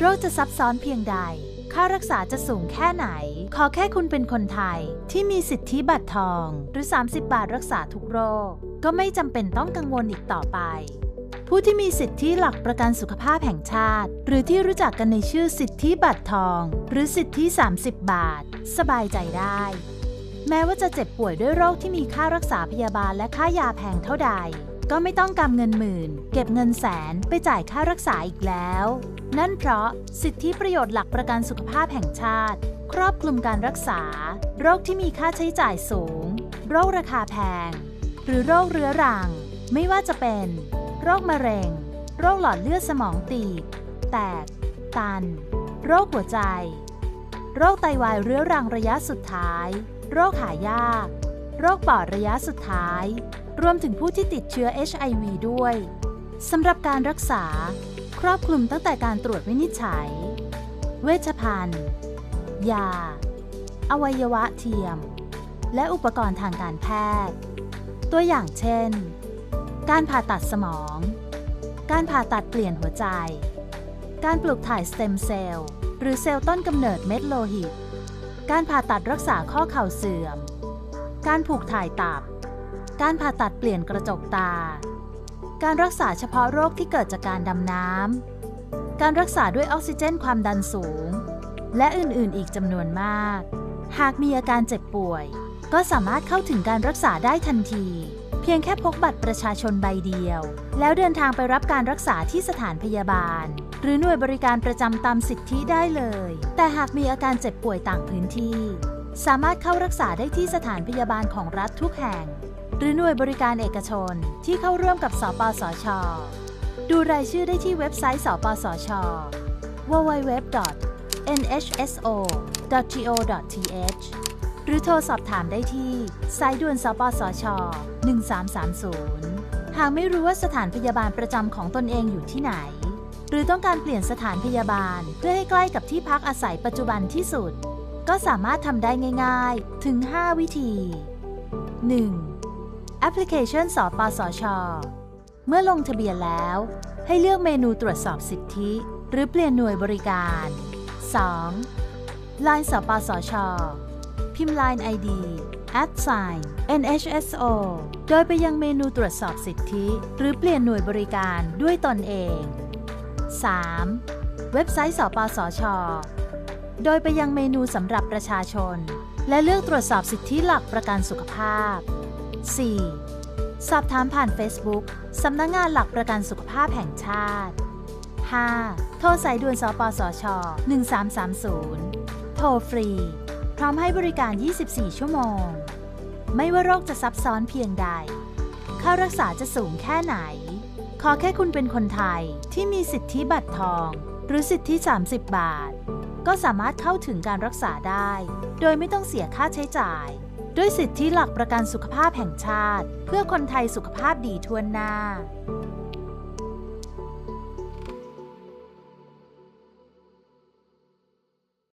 โรคจะซับซ้อนเพียงใด ค่ารักษาจะสูงแค่ไหน ขอแค่คุณเป็นคนไทยที่มีสิทธิบัตรทอง หรือ 30 บาทรักษาทุกโรค ก็ไม่จำเป็นต้องกังวลอีกต่อไป ผู้ที่มีสิทธิหลักประกันสุขภาพแห่งชาติ หรือที่รู้จักกันในชื่อสิทธิบัตรทอง หรือสิทธิ 30 บาท สบายใจได้แม้ว่าจะเจ็บป่วยด้วยโรคที่มีค่ารักษาพยาบาลและค่ายาแพงเท่าใด ก็ไม่ต้องกำเงินหมื่น เก็บเงินแสนไปจ่ายค่ารักษาอีกแล้ว นั่นเพราะสิทธิประโยชน์หลักประกันสุขภาพแห่งชาติ ครอบคลุมการรักษา โรคที่มีค่าใช้จ่ายสูง โรคราคาแพง หรือโรคเรื้อรัง ไม่ว่าจะเป็น โรคมะเร็ง โรคหลอดเลือดสมองตีบ แตก ตัน โรคหัวใจ โรคไตวายเรื้อรังระยะสุดท้าย โรคหายาก โรคปอดระยะสุดท้าย รวมถึงผู้ที่ติดเชื้อ HIV ด้วยสำหรับการรักษา ครอบคลุมตั้งแต่การตรวจวินิจฉัย เวชภัณฑ์ ยา อวัยวะเทียม และอุปกรณ์ทางการแพทย์ ตัวอย่างเช่น การผ่าตัดสมอง การผ่าตัดเปลี่ยนหัวใจ การปลูกถ่ายสเต็มเซลล์ หรือเซลล์ต้นกำเนิดเม็ดโลหิต การผ่าตัดรักษาข้อเข่าเสื่อม การผูกถ่ายตับ การผ่าตัดเปลี่ยนกระจกตา การรักษาเฉพาะโรคที่เกิดจากการดำน้ำ การรักษาด้วยออกซิเจนความดันสูง และอื่นๆอีกจำนวนมาก หากมีอาการเจ็บป่วย ก็สามารถเข้าถึงการรักษาได้ทันที เพียงแค่พกบัตรประชาชนใบเดียว แล้วเดินทางไปรับการรักษาที่สถานพยาบาล หรือหน่วยบริการประจำตามสิทธิได้เลย แต่หากมีอาการเจ็บป่วยต่างพื้นที่ สามารถเข้ารักษาได้ที่สถานพยาบาลของรัฐทุกแห่ง หรือหน่วยบริการเอกชนที่เข้าร่วมกับสปสช ดูรายชื่อได้ที่เว็บไซต์ สปสช www.nhso.go.th หรือโทรสอบถามได้ที่ สายด่วน สปสช 1330 หากไม่รู้ว่าสถานพยาบาลประจำของตนเองอยู่ที่ไหน หรือต้องการเปลี่ยนสถานพยาบาลเพื่อให้ใกล้กับที่พักอาศัยปัจจุบันที่สุด ก็สามารถทำได้ง่ายๆ ถึง 5 วิธี 1. แอปพลิเคชันสปสช เมื่อลงทะเบียนแล้ว ให้เลือกเมนูตรวจสอบสิทธิ หรือเปลี่ยนหน่วยบริการ 2. Line สปสช พิมพ์ Line ID at sign nhso โดยไปยังเมนูตรวจสอบสิทธิ หรือเปลี่ยนหน่วยบริการด้วยตนเอง 3. เว็บไซต์สปสช โดยไปยังเมนูสำหรับประชาชน และเลือกตรวจสอบสิทธิหลักประกันสุขภาพ 4. สอบถามผ่าน Facebook สำนักงงานหลักประกันสุขภาพแห่งชาติ 5. โทรสายด่วนสปสช 1330 โทรฟรี พร้อมให้บริการ 24 ชั่วโมง ไม่ว่าโรคจะซับซ้อนเพียงใด ค่ารักษาจะสูงแค่ไหน ขอแค่คุณเป็นคนไทยที่มีสิทธิบัตรทอง หรือสิทธิ 30 บาท ก็สามารถเข้าถึงการรักษาได้ โดยไม่ต้องเสียค่าใช้จ่าย ด้วยสิทธิหลักประกันสุขภาพแห่งชาติ เพื่อคนไทยสุขภาพดีทั่วหน้า